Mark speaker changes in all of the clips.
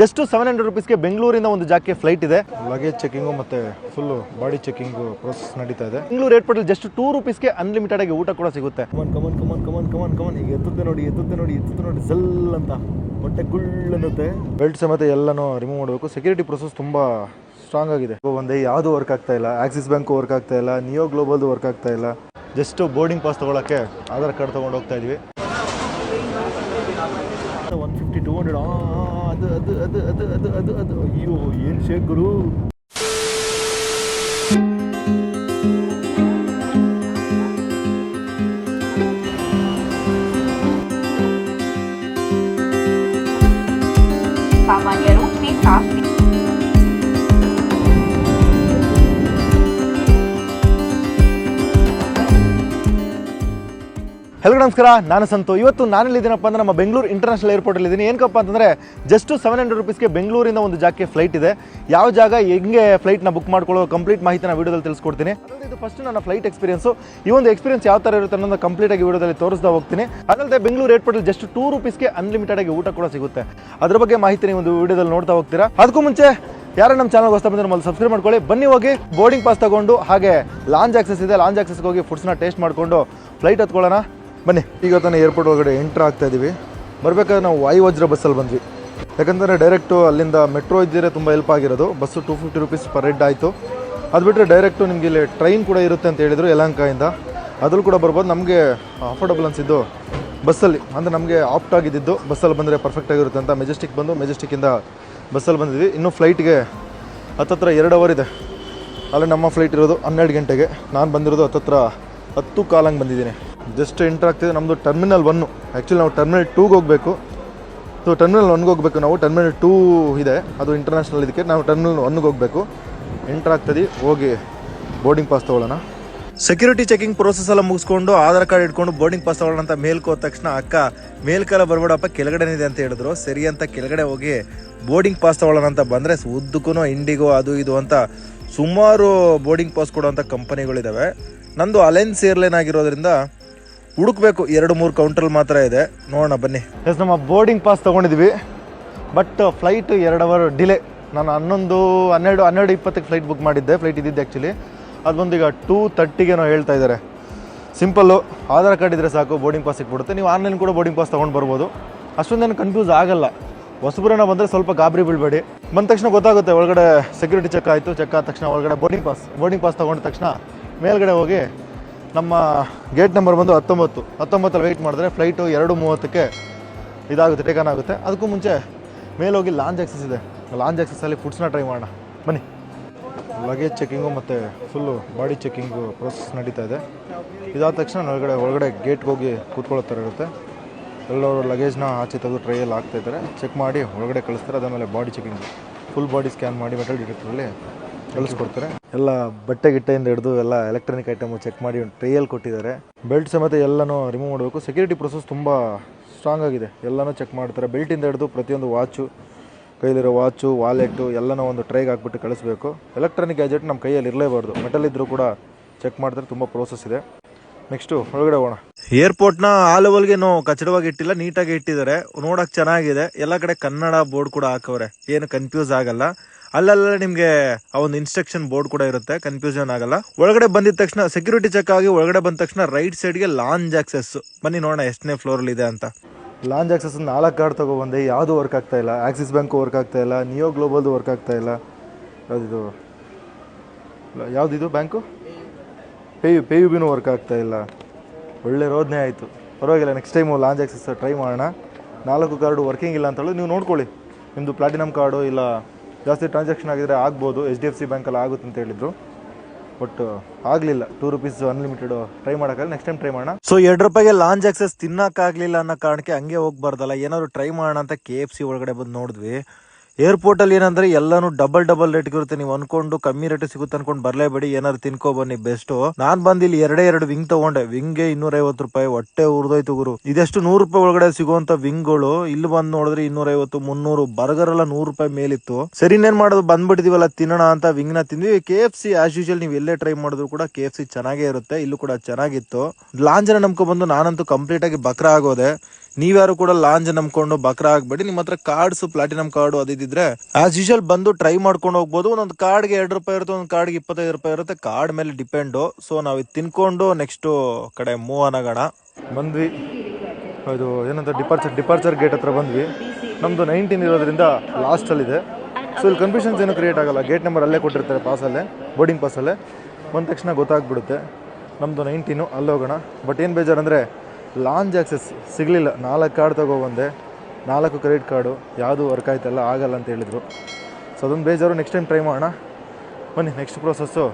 Speaker 1: Just seven hundred ರುಪೀಸ್ಗೆ ಬೆಂಗಳೂರಿಂದ ಒಂದು ಜಾಕೆ ಫ್ಲೈಟ್ ಇದೆ. ಲಗೇಜ್ ಚೆಕಿಂಗು ಮತ್ತೆ ಫುಲ್ ಬಾಡಿ ಚೆಕಿಂಗ್ ಪ್ರೊಸೆಸ್ ನಡೀತಾ ಇದೆ. ಬೆಂಗಳೂರು ಏರ್ಪೋರ್ಟ್ ಜಸ್ಟ್ ಟೂ ರುಪೀಸ್ಗೆ ಅನ್ಲಿಮಿಟೆಡ್ ಆಗಿ ಊಟ ಕೂಡ ಸಿಗುತ್ತೆ. Come on come on come on come on come on come on ಈಗ ಎತ್ತುತ್ತೆ ನೋಡಿ ಎತ್ತುತ್ತೆ ನೋಡಿ ಎತ್ತುತ್ತೆ ನೋಡಿ ಜಲ್ ಅಂತ. ಹೊಟ್ಟೆ ಗುಳ್ಳುತ್ತೆ ಅನ್ನುತ್ತೆ ಬೆಲ್ಟ್ ಸಮೇತ ಎಲ್ಲನೂ ರಿಮೂವ್ ಮಾಡಬೇಕು. ಸೆಕ್ಯೂರಿಟಿ ಪ್ರೊಸೆಸ್ ತುಂಬಾ ಸ್ಟ್ರಾಂಗ್ ಆಗಿದೆ. ಒಂದೇ ಯಾವುದು ವರ್ಕ್ ಆಗ್ತಾ ಇಲ್ಲ. ಆಕ್ಸಿಸ್ ಬ್ಯಾಂಕ್ ವರ್ಕ್ ಆಗ್ತಾ ಇಲ್ಲ. ನಿಯೋ ಗ್ಲೋಬಲ್ದು ವರ್ಕ್ ಆಗ್ತಾ ಇಲ್ಲ. ಜಸ್ಟ್ ಬೋರ್ಡಿಂಗ್ ಪಾಸ್ ತಗೊಳಕ್ಕೆ ಆಧಾರ್ ಕಾರ್ಡ್ ತೊಗೊಂಡು ಹೋಗ್ತಾ ಇದೀವಿ. ಒನ್ ಫಿಫ್ಟಿ ಟೂ ಹಂಡ್ರೆಡ್ ಅದು ಅದು ಅದು ಅದು ಅದು ಅದು ಅದು ಅಯ್ಯೋ ಏನು ಶೇಕ್ ಗುರು
Speaker 2: ಸಾಮಾನ್ಯರು ಸೀಟ್
Speaker 1: ಹೆಲೋ ನಮಸ್ಕಾರ. ನಾನು ಸಂತು. ಇವತ್ತು ನಾನೆಲ್ಲಿದ್ದೀನಪ್ಪ ಅಂದ್ರೆ ನಮ್ಮ ಬೆಂಗಳೂರು ಇಂಟರ್ನ್ಯಾಷನಲ್ ಏರ್ಪೋರ್ಟಲ್ಲಿ ಇದ್ದೀನಿ. ಏನಕ್ಕಪ್ಪ ಅಂತಂದರೆ ಜಸ್ಟು ಸೆವೆನ್ ಹಂಡ್ರೆಡ್ ರುಪೀಸ್ಗೆ ಬೆಂಗಳೂರಿಂದ ಒಂದು ಜಾಗಕ್ಕೆ ಫ್ಲೈಟ್ ಇದೆ. ಯಾವ ಜಾಗ, ಹೆಂಗೆ ಫ್ಲೈಟ್ನ ಬುಕ್ ಮಾಡ್ಕೊಳ್ಳೋ ಕಂಪ್ಲೀಟ್ ಮಾಹಿತಿ ನಾನು ವಿಡಿಯೋದಲ್ಲಿ ತಿಳಿಸ್ಕೊಡ್ತೀನಿ. ಅದಲ್ಲದೆ ಇದು ಫಸ್ಟ್ ನನ್ನ ಫ್ಲೈಟ್ ಎಕ್ಸ್ಪೀರಿಯನ್ಸು ಈ ಒಂದು ಎಕ್ಸ್ಪೀರಿಯನ್ಸ್ ಯಾವ ಥರ ಇರುತ್ತೆ ಅನ್ನೋದು ಕಂಪ್ಲೀಟ್ ಆಗಿ ವಿಡಿಯೋದಲ್ಲಿ ತೋರಿಸ್ತಾ ಹೋಗ್ತೀನಿ. ಅದಲ್ಲದೆ ಬೆಂಗಳೂರು ಏರ್ಪೋರ್ಟಲ್ಲಿ ಜಸ್ಟ್ ಟೂ ರುಪೀಸ್ಗೆ ಅನ್ಲಿಮಿಟೆಡ್ ಆಗಿ ಊಟ ಕೂಡ ಸಿಗುತ್ತೆ. ಅದ್ರ ಬಗ್ಗೆ ಮಾಹಿತಿ ನೀವು ಒಂದು ವಿಡಿಯೋದಲ್ಲಿ ನೋಡ್ತಾ ಹೋಗ್ತೀರಾ. ಅದಕ್ಕೂ ಮುಂಚೆ ಯಾರು ನಮ್ಮ ಚಾನಲ್ ಹೊಸ ಬಂದ್ರೆ ನಮ್ಮಲ್ಲಿ ಸಬ್ಸ್ಕ್ರೈಬ್ ಮಾಡ್ಕೊಳ್ಳಿ. ಬನ್ನಿ ಹೋಗಿ ಬೋರ್ಡಿಂಗ್ ಪಾಸ್ ತಗೊಂಡು ಹಾಗೆ ಲಾಂಜ್ ಆಕ್ಸೆಸ್ ಇದೆ. ಲಾಂಜ್ ಆಕ್ಸೆಸ್ಗೆ ಹೋಗಿ ಫುಡ್ಸ್ನ ಟೇಸ್ಟ್ ಮಾಡಿಕೊಂಡು ಫ್ಲೈಟ್ ಹತ್ಕೊಳ್ಳೋಣ ಬನ್ನಿ, ಈಗ ತಾನೇ ಏರ್ಪೋರ್ಟ್ ಒಳಗಡೆ ಎಂಟ್ರ್ ಆಗ್ತಾ ಇದ್ದೀವಿ ಬರಬೇಕಾದ್ರೆ ನಾವು ವಾಯುವಜ್ರ ಬಸ್ಸಲ್ಲಿ ಬಂದ್ವಿ. ಯಾಕಂದರೆ ಡೈರೆಕ್ಟು ಅಲ್ಲಿಂದ ಮೆಟ್ರೋ ಇದ್ದರೆ ತುಂಬ ಹೆಲ್ಪ್ ಆಗಿರೋದು. Bus two fifty rupees per head ಆಯಿತು. ಅದು ಬಿಟ್ಟರೆ ಡೈರೆಕ್ಟು ನಿಮಗೆ ಇಲ್ಲಿ ಟ್ರೈನ್ ಕೂಡ ಇರುತ್ತೆ ಅಂತ ಹೇಳಿದರು ಯಲಹಂಕದಿಂದ. ಅದ್ರಲ್ಲಿ ಕೂಡ ಬರ್ಬೋದು. ನಮಗೆ ಅಫೋರ್ಡಬಲ್ ಅನಿಸಿದ್ದು ಬಸ್ಸಲ್ಲಿ ಅಂದರೆ ನಮಗೆ ಆಪ್ಟ್ ಆಗಿದ್ದು ಬಸ್ಸಲ್ಲಿ ಬಂದರೆ ಪರ್ಫೆಕ್ಟ್ ಆಗಿರುತ್ತೆ ಅಂತ ಮೆಜೆಸ್ಟಿಕ್ ಬಂದು ಮೆಜೆಸ್ಟಿಕ್ಕಿಂದ ಬಸ್ಸಲ್ಲಿ ಬಂದಿದ್ವಿ. ಇನ್ನೂ ಫ್ಲೈಟ್ಗೆ ಹತ್ತತ್ರ ಎರಡು ಅವರ್ ಇದೆ. ಅಲ್ಲಿ ನಮ್ಮ ಫ್ಲೈಟ್ ಇರೋದು ಹನ್ನೆರಡು ಗಂಟೆಗೆ. ನಾನು ಬಂದಿರೋದು ಹತ್ತತ್ರ ಹತ್ತು ಕಾಲಂಗೆ ಬಂದಿದ್ದೀನಿ. ಜಸ್ಟ್ ಎಂಟ್ರ್ ಆಗ್ತಿದೆ ನಮ್ಮದು ಟರ್ಮಿನಲ್ ಒನ್ನು ಆ್ಯಕ್ಚುಲಿ ನಾವು ಟರ್ಮಿನಲ್ ಟೂಗೆ ಹೋಗಬೇಕು. ಸೊ ಟರ್ಮಿನಲ್ ಒನ್ಗೆ ಹೋಗಬೇಕು ನಾವು. ಟರ್ಮಿನಲ್ ಟೂ ಇದೆ. ಅದು ಇಂಟರ್ನ್ಯಾಷನಲ್ ಇದಕ್ಕೆ. ನಾವು ಟರ್ಮಿನಲ್ ಒನ್ಗೆ ಹೋಗಬೇಕು. ಎಂಟ್ರ್ ಆಗ್ತದೆ ಹೋಗಿ ಬೋರ್ಡಿಂಗ್ ಪಾಸ್ ತೊಗೊಳ್ಳೋಣ. ಸೆಕ್ಯೂರಿಟಿ ಚೆಕಿಂಗ್ ಪ್ರೋಸೆಸ್ ಎಲ್ಲ ಮುಗಿಸ್ಕೊಂಡು ಆಧಾರ್ ಕಾರ್ಡ್ ಇಟ್ಕೊಂಡು ಬೋರ್ಡಿಂಗ್ ಪಾಸ್ ತಗೊಳ್ಳೋಣ ಅಂತ ಮೇಲ್ಕೋದ ತಕ್ಷಣ ಅಕ್ಕ ಮೇಲ್ಕೆಲ್ಲ ಬರ್ಬೇಡಪ್ಪ ಕೆಳಗಡೆ ಇದೆ ಅಂತ ಹೇಳಿದ್ರು. ಸರಿ ಅಂತ ಕೆಳಗಡೆ ಹೋಗಿ ಬೋರ್ಡಿಂಗ್ ಪಾಸ್ ತಗೊಳ್ಳೋಣ ಅಂತ ಬಂದರೆ ಉದ್ದಕ್ಕೂ ಇಂಡಿಗೋ ಅದು ಇದು ಅಂತ ಸುಮಾರು ಬೋರ್ಡಿಂಗ್ ಪಾಸ್ ಕೊಡುವಂಥ ಕಂಪನಿಗಳಿದ್ದಾವೆ ನಂದು ಅಲೆನ್ಸ್ ಏರ್ಲೈನ್ ಆಗಿರೋದ್ರಿಂದ ಹುಡುಕ್ಬೇಕು. ಎರಡು, ಮೂರು ಕೌಂಟರ್ ಮಾತ್ರ ಇದೆ. ನೋಡೋಣ, ಬನ್ನಿ. ಎಸ್ ನಮ್ಮ ಬೋರ್ಡಿಂಗ್ ಪಾಸ್ ತೊಗೊಂಡಿದ್ವಿ. ಬಟ್ ಫ್ಲೈಟ್ ಎರಡು ಅವರ್ ಡಿಲೇ ನಾನು ಹನ್ನೊಂದು, ಹನ್ನೆರಡು ಹನ್ನೆರಡು ಇಪ್ಪತ್ತಕ್ಕೆ ಫ್ಲೈಟ್ ಬುಕ್ ಮಾಡಿದ್ದೆ. ಫ್ಲೈಟ್ ಇದ್ದಿದ್ದು ಆ್ಯಕ್ಚುಲಿ ಅದು ಬಂದು ಈಗ ಟೂ ತರ್ಟಿಗೇನೋ ಹೇಳ್ತಾ ಇದ್ದಾರೆ. ಸಿಂಪಲ್ಲು ಆಧಾರ್ ಕಾರ್ಡ್ ಇದ್ದರೆ ಸಾಕು ಬೋರ್ಡಿಂಗ್ ಪಾಸ್ ಸಿಕ್ಬಿಡುತ್ತೆ ನೀವು ಆನ್ಲೈನ್ ಕೂಡ ಬೋರ್ಡಿಂಗ್ ಪಾಸ್ ತೊಗೊಂಡು ಬರ್ಬೋದು. ಅಷ್ಟೊಂದೇನು ಕನ್ಫ್ಯೂಸ್ ಆಗಲ್ಲ. ಹೊಸಬ್ರನ್ನ ಬಂದರೆ ಸ್ವಲ್ಪ ಗಾಬರಿ ಬೀಳಬೇಡಿ. ಬಂದ ತಕ್ಷಣ ಗೊತ್ತಾಗುತ್ತೆ, ಒಳಗಡೆ ಸೆಕ್ಯೂರಿಟಿ ಚೆಕ್ ಆಯಿತು. ಚೆಕ್ ಆದ ತಕ್ಷಣ ಒಳಗಡೆ ಬೋರ್ಡಿಂಗ್ ಪಾಸ್ ಬೋರ್ಡಿಂಗ್ ಪಾಸ್ ತೊಗೊಂಡ ತಕ್ಷಣ ಮೇಲ್ಗಡೆ ಹೋಗಿ ನಮ್ಮ ಗೇಟ್ ನಂಬರ್ ಬಂದು ಹತ್ತೊಂಬತ್ತು. ಹತ್ತೊಂಬತ್ತಲ್ಲಿ ವೆಯ್ಟ್ ಮಾಡಿದ್ರೆ ಫ್ಲೈಟು ಎರಡು ಮೂವತ್ತಕ್ಕೆ ಇದಾಗುತ್ತೆ ಟೇಕನ್ ಆಗುತ್ತೆ. ಅದಕ್ಕೂ ಮುಂಚೆ ಮೇಲೋಗಿ ಲಾಂಜ್ ಆಕ್ಸಸ್ ಇದೆ. ಲಾಂಜ್ ಆಕ್ಸಸ್ಸಲ್ಲಿ ಫುಡ್ಸ್ನ ಟ್ರೈ ಮಾಡೋಣ. ಬನ್ನಿ. ಲಗೇಜ್ ಚೆಕಿಂಗು ಮತ್ತು ಫುಲ್ಲು ಬಾಡಿ ಚೆಕ್ಕಿಂಗು ಪ್ರೊಸೆಸ್ ನಡೀತಾ ಇದೆ. ಇದಾದ ತಕ್ಷಣ ಒಳಗಡೆ ಒಳಗಡೆ ಗೇಟ್ಗೆ ಹೋಗಿ ಕೂತ್ಕೊಳ್ಳೋ ಥರ ಇರುತ್ತೆ. ಎಲ್ಲರೂ ಲಗೇಜ್ನ ಆಚೆ ತೆಗೆದು ಟ್ರೈಯಲ್ಲಿ ಹಾಕ್ತಾಯಿದ್ದಾರೆ ಚೆಕ್ ಮಾಡಿ ಒಳಗಡೆ ಕಳಿಸ್ತಾರೆ. ಅದಾದಮೇಲೆ body checking full body scan ಮಾಡಿ ಮೆಟಲ್ ಡಿಟೆಕ್ಟರಲ್ಲಿ ಕಳಿಸ್ಕೊಡ್ತಾರೆ. ಎಲ್ಲ ಬಟ್ಟೆ ಗಿಟ್ಟೆಯಿಂದ ಹಿಡಿದು ಎಲ್ಲ ಎಲೆಕ್ಟ್ರಾನಿಕ್ ಐಟಮು ಚೆಕ್ ಮಾಡಿ ಒಂದು ಟ್ರೈಯಲ್ಲಿ ಕೊಟ್ಟಿದ್ದಾರೆ. ಬೆಲ್ಟ್ ಸಮೇತ ಎಲ್ಲನೂ ರಿಮೂವ್ ಮಾಡಬೇಕು. ಸೆಕ್ಯೂರಿಟಿ ಪ್ರೊಸೆಸ್ ತುಂಬ ಸ್ಟ್ರಾಂಗ್ ಆಗಿದೆ. ಎಲ್ಲನೂ ಚೆಕ್ ಮಾಡ್ತಾರೆ. ಬೆಲ್ಟಿಂದ ಹಿಡಿದು ಪ್ರತಿಯೊಂದು ವಾಚು ಕೈಲಿರೋ ವಾಚು ವಾಲೆಟ್ಟು ಎಲ್ಲನೂ ಒಂದು ಟ್ರೈಗೆ ಹಾಕ್ಬಿಟ್ಟು ಕಳಿಸ್ಬೇಕು. ಎಲೆಕ್ಟ್ರಾನಿಕ್ ಗ್ಯಾಜೆಟ್ ನಮ್ಮ ಕೈಯಲ್ಲಿ ಇರಲೇಬಾರ್ದು. ಮೆಟಲ್ ಇದ್ದರೂ ಕೂಡ ಚೆಕ್ ಮಾಡ್ತಾರೆ. ತುಂಬ ಪ್ರೋಸೆಸ್ ಇದೆ. ನೆಕ್ಸ್ಟು ಒಳಗಡೆ ಹೋಗೋಣ. ಏರ್ಪೋರ್ಟ್ನ ಓವಲ್ಗೆ ಲೆವೆಲ್ಗೆ ಕಚಡವಾಗಿ ಇಟ್ಟಿಲ್ಲ. ನೀಟಾಗಿ ಇಟ್ಟಿದ್ದಾರೆ. ನೋಡೋಕೆ ಚೆನ್ನಾಗಿದೆ. ಎಲ್ಲ ಕಡೆ ಕನ್ನಡ ಬೋರ್ಡ್ ಕೂಡ ಹಾಕವ್ರೆ. ಏನು ಕನ್ಫ್ಯೂಸ್ ಆಗಲ್ಲ. ಅಲ್ಲಲ್ಲ ನಿಮಗೆ ಆ ಒಂದು ಇನ್ಸ್ಟ್ರಕ್ಷನ್ ಬೋರ್ಡ್ ಕೂಡ ಇರುತ್ತೆ ಕನ್ಫ್ಯೂಷನ್ ಆಗಲ್ಲ. ಒಳಗಡೆ ಬಂದಿದ ತಕ್ಷಣ ಸೆಕ್ಯೂರಿಟಿ ಚೆಕ್ ಆಗಿ ಒಳಗಡೆ ಬಂದ ತಕ್ಷಣ ರೈಟ್ ಸೈಡ್ಗೆ ಲಾಂಜ್ ಆಕ್ಸೆಸ್ ಬನ್ನಿ ನೋಡೋಣ ಎಷ್ಟನೇ ಫ್ಲೋರಲ್ಲಿ ಇದೆ ಅಂತ. ಲಾಂಜ್ ಆಕ್ಸೆಸ್ ನಾಲ್ಕು ಕಾರ್ಡ್ ತೊಗೊಬಂದೆ, ಯಾವುದು ವರ್ಕ್ ಆಗ್ತಾ ಇಲ್ಲ? ಆಕ್ಸಿಸ್ ಬ್ಯಾಂಕು ವರ್ಕ್ ಆಗ್ತಾ ಇಲ್ಲ ನಿಯೋ ಗ್ಲೋಬಲ್ದು ವರ್ಕ್ ಆಗ್ತಾ ಇಲ್ಲ. ಯಾವುದಿದು? ಯಾವುದಿದು bank pay you pay you ಬಿನೂ ವರ್ಕ್ ಆಗ್ತಾ ಇಲ್ಲ. ಒಳ್ಳೆ ರೋದನೆ ಆಯಿತು. ಪರವಾಗಿಲ್ಲ next time lounge access try ಮಾಡೋಣ. ನಾಲ್ಕು ಕಾರ್ಡು ವರ್ಕಿಂಗ್ ಇಲ್ಲ ಅಂತೇಳಿ ನೀವು ನೋಡ್ಕೊಳ್ಳಿ. ನಿಮ್ಮದು ಪ್ಲಾಟಿನಮ್ ಕಾರ್ಡು ಇಲ್ಲ ಜಾಸ್ತಿ ಟ್ರಾನ್ಸಾಕ್ಷನ್ ಆಗಿದ್ರೆ ಆಗ್ಬೋದು ಎಚ್ ಡಿ ಎಫ್ ಸಿ ಬ್ಯಾಂಕಲ್ಲಿ ಆಗುತ್ತೆ ಅಂತ ಹೇಳಿದ್ರು. ಬಟ್ ಆಗಲಿಲ್ಲ. ಟೂ ರುಪೀಸ್ ಅನ್ಲಿಮಿಟೆಡ್ ಟ್ರೈ ಮಾಡೋಕ್ಕಾಗಲ್ಲ. ನೆಕ್ಸ್ಟ್ ಟೈಮ್ ಟ್ರೈ ಮಾಡೋಣ. ಸೊ ಎರಡು ರೂಪಾಯಿಗೆ ಲಾಂಚ್ ಆಕ್ಸಸ್ ತಿನ್ನಕ್ಕಾಗಲಿಲ್ಲ ಅನ್ನೋ ಕಾರಣಕ್ಕೆ ಹಂಗೆ ಹೋಗ್ಬಾರ್ದಲ್ಲ. ಏನಾದ್ರು ಟ್ರೈ ಮಾಡೋಣ ಅಂತ ಕೆ ಎಫ್ ಸಿ ಒಳಗಡೆ ಬಂದು ನೋಡಿದ್ವಿ. ಏರ್ಪೋರ್ಟಲ್ಲಿ ಏನಂದ್ರೆ ಎಲ್ಲಾನು ಡಬಲ್ ಡಬಲ್ ರೇಟ್ ಇರುತ್ತೆ ನೀವು ಅನ್ಕೊಂಡು ಕಮ್ಮಿ ರೇಟ್ ಸಿಗುತ್ತೆ ಅನ್ಕೊಂಡು ಬರ್ಲೇಬೇಡಿ, ಏನಾದ್ರು ತಿನ್ಕೋ ಬನ್ನಿ ಬೆಸ್ಟ್ ನಾನ್ ಬಂದ್ ಇಲ್ಲಿ ಎರಡೇ ಎರಡು ವಿಂಗ್ ತಗೊಂಡೆ. ವಿಂಗ್ಗೆ ಇನ್ನೂರ ಐವತ್ತು ರೂಪಾಯಿ, ಹೊಟ್ಟೆ ಉರ್ದೋಯ್ತು ಗುರು. ಇದೆಷ್ಟು ನೂರು ರೂಪಾಯಿ ಒಳಗಡೆ ಸಿಗುವಂತ ವಿಂಗ್ಗಳು ಇಲ್ಲಿ ಬಂದ್ ನೋಡಿದ್ರೆ ಇನ್ನೂರ ಐವತ್ತು ಮುನ್ನೂರು ಬರ್ಗರ್ ಎಲ್ಲ ನೂರು ರೂಪಾಯಿ ಮೇಲಿತ್ತು. ಸರಿ, ಇನ್ನೇನ್ ಮಾಡೋದು? ಬಂದ್ಬಿಟ್ಟಿದೀವಲ್ಲ, ತಿನ್ನೋಣ ಅಂತ ವಿಂಗ್ನ ತಿಂದ್ವಿ. K F C as usual ನೀವು ಎಲ್ಲೇ ಟ್ರೈ ಮಾಡಿದ್ರು ಕೂಡ ಕೆ ಎಫ್ ಸಿ ಚೆನ್ನಾಗೇ ಇರುತ್ತೆ. ಇಲ್ಲೂ ಕೂಡ ಚೆನ್ನಾಗಿತ್ತು. ಲಾಂಜನ ನಂಬ್ಕೊ ಬಂದು ನಾನಂತೂ ಕಂಪ್ಲೀಟ್ ಆಗಿ ಬಕ್ರ ಆಗೋದೆ. ನೀವ್ಯಾರು ಕೂಡ ಲಾಂಜ್ ನಂಬ್ಕೊಂಡು ಬಕ್ರ ಆಗ್ಬೇಡಿ. ನಿಮ್ಮ ಹತ್ರ ಕಾರ್ಡ್ಸ್ ಪ್ಲಾಟಿನಮ್ ಕಾರ್ಡ್ ಅದಿದ್ರೆ ಆಸ್ ಯೂಶಲ್ ಬಂದು ಟ್ರೈ ಮಾಡ್ಕೊಂಡು ಹೋಗ್ಬೋದು. ಒಂದೊಂದು ಕಾರ್ಡ್ಗೆ ಎರಡು ರೂಪಾಯಿ ಇರುತ್ತೆ ಒಂದು ಕಾರ್ಡ್ಗೆ ಇಪ್ಪತ್ತೈದು ರೂಪಾಯಿ ಇರುತ್ತೆ. ಕಾರ್ಡ್ ಮೇಲೆ ಡಿಪೆಂಡು ಸೊ ನಾವು ಇದು ತಿನ್ಕೊಂಡು ನೆಕ್ಸ್ಟ್ ಕಡೆ ಮೂವ್ ಆಗೋಣ. ಬಂದ್ವಿ. ಇದು ಏನಂತ ಡಿಪಾರ್ಚರ್ ಡಿಪಾರ್ಚರ್ ಗೇಟ್ ಹತ್ರ ಬಂದ್ವಿ. ನಮ್ಮದು ನೈನ್ಟೀನ್ ಇರೋದ್ರಿಂದ ಲಾಸ್ಟಲ್ಲಿದೆ ಸೊ ಇಲ್ಲಿ ಕನ್ಫ್ಯೂಷನ್ಸ್ ಏನು ಕ್ರಿಯೇಟ್ ಆಗಲ್ಲ. ಗೇಟ್ ನಂಬರ್ ಅಲ್ಲೇ ಕೊಟ್ಟಿರ್ತಾರೆ ಪಾಸಲ್ಲೇ ಬೋರ್ಡಿಂಗ್ ಪಾಸಲ್ಲೇ ಬಂದ ತಕ್ಷಣ ಗೊತ್ತಾಗ್ಬಿಡುತ್ತೆ. ನಮ್ಮದು ನೈನ್ಟೀನು ಅಲ್ಲೋಗೋಣ ಬಟ್ ಏನು ಬೇಜಾರಂದರೆ ಲಾಂಜ್ ಆಕ್ಸೆಸ್ ಸಿಗಲಿಲ್ಲ. ನಾಲ್ಕು ಕಾರ್ಡ್ ತೊಗೊಬಂದೆ ನಾಲ್ಕು ಕ್ರೆಡಿಟ್ ಕಾರ್ಡು ಯಾವುದು ವರ್ಕ್ ಆಯ್ತಲ್ಲ ಆಗಲ್ಲ ಅಂತ ಹೇಳಿದರು. ಸೊ ಅದೊಂದು ಬೇಜಾರು. ನೆಕ್ಸ್ಟ್ ಟೈಮ್ ಟ್ರೈ ಮಾಡೋಣ. ಬನ್ನಿ ನೆಕ್ಸ್ಟ್ ಪ್ರೋಸೆಸ್ಸು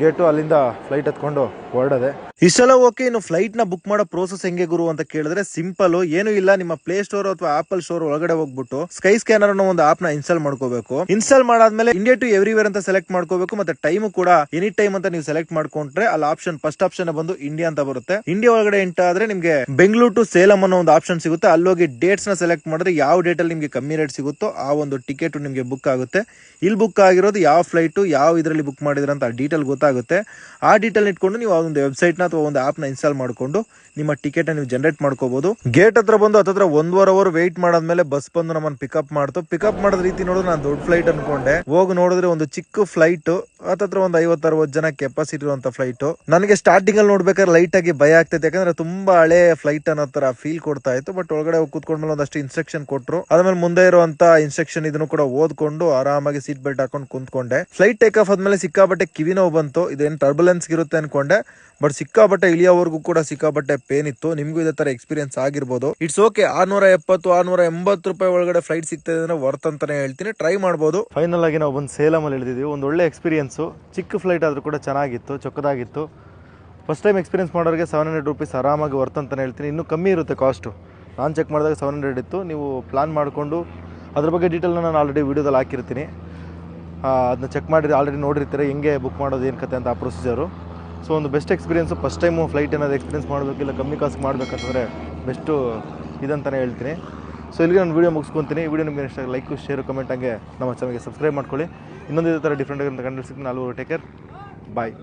Speaker 1: ಗೇಟು ಅಲ್ಲಿಂದ ಫ್ಲೈಟ್ ಹತ್ಕೊಂಡು ಹೊರಡದೆ ಇಷ್ಟೆಲ್ಲ ಓಕೆ ಇನ್ನು ಫ್ಲೈಟ್ನ ಬುಕ್ ಮಾಡೋ ಪ್ರೋಸೆಸ್ ಹೆಂಗೆ ಗುರು ಅಂತ ಕೇಳಿದ್ರೆ ಸಿಂಪಲ್ ಏನು ಇಲ್ಲ, ನಿಮ್ಮ ಪ್ಲೇ ಸ್ಟೋರ್ ಅಥವಾ ಆಪಲ್ ಸ್ಟೋರ್ ಒಳಗಡೆ ಹೋಗ್ಬಿಟ್ಟು ಸ್ಕೈ ಸ್ಕ್ಯಾನರ್ ಅನ್ನೋ ಒಂದು ಆಪ್ನ ಇನ್ಸ್ಟಾಲ್ ಮಾಡ್ಕೋಬೇಕು. ಇನ್ಸ್ಟಾಲ್ ಮಾಡಾದ್ಮೇಲೆ ಇಂಡಿಯಾ ಟು ಎವ್ರಿವೇರ್ ಅಂತ ಸೆಲೆಕ್ಟ್ ಮಾಡ್ಕೋಬೇಕು, ಮತ್ತೆ ಟೈಮ್ ಕೂಡ ಎನಿ ಟೈಮ್ ಅಂತ ನೀವು ಸೆಲೆಕ್ಟ್ ಮಾಡ್ಕೊಂಡ್ರೆ ಅಲ್ಲಿ ಆಪ್ಷನ್ ಫಸ್ಟ್ ಆಪ್ಷನ್ ಬಂದು ಇಂಡಿಯಾ ಅಂತ ಬರುತ್ತೆ. ಇಂಡಿಯಾ ಒಳಗಡೆ ಎಂಟ ಆದ್ರೆ ನಿಮ್ಗೆ ಬೆಂಗಳೂರು ಟು ಸೇಲಂ ಅನ್ನೋ ಒಂದು ಆಪ್ಷನ್ ಸಿಗುತ್ತೆ. ಅಲ್ಲೋಗಿ ಡೇಟ್ಸ್ನ ಸೆಲೆಕ್ಟ್ ಮಾಡಿದ್ರೆ ಯಾವ ಡೇಟ್ ಅಲ್ಲಿ ನಿಮ್ಗೆ ಕಮ್ಮಿ ರೇಟ್ ಸಿಗುತ್ತೋ ಆ ಒಂದು ಟಿಕೆಟ್ ನಿಮ್ಗೆ ಬುಕ್ ಆಗುತ್ತೆ. ಇಲ್ಲಿ ಬುಕ್ ಆಗಿರೋದು ಯಾವ ಫ್ಲೈಟ್ ಯಾವ ಇದರಲ್ಲಿ ಬುಕ್ ಮಾಡಿದ್ರೆ ಅಂತ ಡೀಟೇಲ್ ಗೊತ್ತಾಗುತ್ತೆ. ಆ ಡೀಟೇಲ್ ಇಟ್ಕೊಂಡು ನೀವು ಒಂದು ವೆಬ್ಸೈಟ್ನ ಅಥವಾ ಒಂದು ಆಪ್ನ ಇನ್ಸ್ಟಾಲ್ ಮಾಡ್ಕೊಂಡು ನಿಮ್ಮ ಟಿಕೆಟ್ ನೀವು ಜನರೇಟ್ ಮಾಡ್ಕೋಬಹುದು ಗೇಟ್ ಹತ್ರ ಬಂದು ಹತ್ತತ್ರ ಒಂದ್ವರ್ ಅವರ್ ವೆಯ್ಟ್ ಮಾಡಾದ್ಮೇಲೆ ಬಸ್ ಬಂದು ನಮ್ಮನ್ನ ಪಿಕಪ್ ಮಾಡ್ತು. ಪಿಕಪ್ ಮಾಡಿದ ರೀತಿ ನೋಡಿದ್ರೆ ನಾನು ದೊಡ್ಡ ಫ್ಲೈಟ್ ಅನ್ಕೊಂಡೆ. ಹೋಗಿ ನೋಡಿದ್ರೆ ಒಂದು ಚಿಕ್ಕ ಫ್ಲೈಟ್ ಹತ್ತತ್ರ ಒಂದು ಐವತ್ತ ಅರವತ್ತು ಜನ ಕೆಪಾಸಿಟಿ ಇರುವಂತ ಫ್ಲೈಟ್ ನನಗೆ ಸ್ಟಾರ್ಟಿಂಗ್ ಅಲ್ಲಿ ನೋಡ್ಬೇಕಾದ್ರೆ ಲೈಟ್ ಆಗಿ ಭಯ ಆಗ್ತೈತೆ. ಯಾಕಂದ್ರೆ ತುಂಬಾ ಹಳೆ ಫ್ಲೈಟ್ ಅನ್ನೋ ತರ ಫೀಲ್ ಕೊಡ್ತಾ ಇತ್ತು. ಬಟ್ ಒಳಗಡೆ ಕೂತ್ಕೊಂಡ್ಮೇಲೆ ಒಂದಷ್ಟು ಇನ್ಸ್ಟ್ರಕ್ಷನ್ ಕೊಟ್ರು. ಅದ್ಮೇಲೆ ಮುಂದೆ ಇರುವಂತ ಇನ್ಸ್ಟ್ರಕ್ಷನ್ ಇದನ್ನು ಕೂಡ ಓದ್ಕೊಂಡು ಆರಾಮಾಗಿ ಸೀಟ್ ಬೆಲ್ಟ್ ಹಾಕೊಂಡು ಕುಂತ್ಕೊಂಡೆ. ಫ್ಲೈಟ್ ಟೇಕ್ ಆಫ್ ಆದ್ಮೇಲೆ ಸಿಕ್ಕಾಬಟ್ಟೆ ಕಿವಿ ನೋವು ಬಂತು. ಇದೇನು ಟರ್ಬುಲೆನ್ಸ್ ಇರುತ್ತೆ ಅನ್ಕೊಂಡೆ. ಬಟ್ ಸಿಕ್ಕಾಪಟ್ಟೆ ಇಳಿಯೋವರೆಗೂ ಕೂಡ ಸಿಕ್ಕಾಪಟ್ಟೆ ಪೇನ್ ಇತ್ತು. ನಿಮ್ಗೂ ಇದೇ ತರ ಎಕ್ಸ್ಪೀರಿಯನ್ಸ್ ಆಗಿರ್ಬೋದು. ಇಟ್ಸ್ ಓಕೆ ಆರ್ನೂರ ಎಪ್ಪತ್ತು ಆರ್ನೂರ ಎಂಬತ್ತು ರೂಪಾಯಿ ಒಳಗಡೆ ಫ್ಲೈಟ್ ಸಿಗ್ತದೆ ಅಂದ್ರೆ ವರ್ತ್ ಅಂತಾನೆ ಹೇಳ್ತೀನಿ. ಟ್ರೈ ಮಾಡ್ಬೋದು. ಫೈನಲ್ ಆಗಿ ನಾವು ಬಂದು ಸೇಲಮಲ್ಲಿ ಹೇಳಿದ್ವಿ ಒಂದು ಒಳ್ಳೆ ಎಕ್ಸ್ಪೀರಿಯನ್ಸು ಚಿಕ್ಕ ಫ್ಲೈಟ್ ಆದ್ರೂ ಕೂಡ ಚೆನ್ನಾಗಿತ್ತು, ಚೊಕ್ಕದಾಗಿತ್ತು. ಫಸ್ಟ್ ಟೈಮ್ ಎಕ್ಸ್ಪೀರಿಯನ್ಸ್ ಮಾಡೋರಿಗೆ ಸೆವೆನ್ ಹಂಡ್ರೆಡ್ ರುಪೀಸ್ ಆರಾಮಾಗಿ ವರ್ತ್ ಅಂತಾನೆ ಹೇಳ್ತೀನಿ. ಇನ್ನೂ ಕಮ್ಮಿ ಇರುತ್ತೆ ಕಾಸ್ಟು ನಾನು ಚೆಕ್ ಮಾಡಿದಾಗ ಸೆವೆನ್ ಹಂಡ್ರೆಡ್ ಇತ್ತು. ನೀವು ಪ್ಲಾನ್ ಮಾಡಿಕೊಂಡು ಅದ್ರ ಬಗ್ಗೆ ಡೀಟೇಲ್ನ ನಾನು ಆಲ್ರೆಡಿ ವೀಡಿಯೋದಲ್ಲಿ ಹಾಕಿರ್ತೀನಿ. ಅದನ್ನ ಚೆಕ್ ಮಾಡಿ ಆಲ್ರೆಡಿ ನೋಡಿರ್ತೀರ, ಹೆಂಗೆ ಬುಕ್ ಮಾಡೋದು, ಏನು ಕತೆ ಅಂತ ಆ ಪ್ರೊಸೀಜರು ಸೊ ಒಂದು best experience first time flight ಏನಾದ್ರು ಎಕ್ಸ್ಪೀರಿಯನ್ಸ್ ಮಾಡಬೇಕಿಲ್ಲ ಕಮ್ಮಿ ಕಾಸ್ಟ್ ಮಾಡಬೇಕಂತಂದರೆ ಬೆಸ್ಟು ಇದಂತಲೇ ಹೇಳ್ತೀನಿ. ಸೊ ಇಲ್ಲಿಗೆ ನಾನು ವೀಡಿಯೋ ಮುಗಿಸ್ಕೊತೀನಿ. ವಿಡಿಯೋ ನಿಮಗೆ ಇಷ್ಟ ಲೈಕು ಶೇರು ಕಮೆಂಟ್ ಹಾಗೆ ನಮ್ಮ ಚಾನಲ್ಗೆ ಸಬ್ಸ್ಕ್ರೈಬ್ ಮಾಡ್ಕೊಳ್ಳಿ. ಇನ್ನೊಂದು ಇದೇ ಥರ ಡಿಫ್ರೆಂಟ್ ಆಗಿರೋ ಕಂಡು ಸಿಗ್ತೀನಿ ಅಲ್ಲೂ ಟೇಕ್ ಕೇರ್ ಬಾಯ್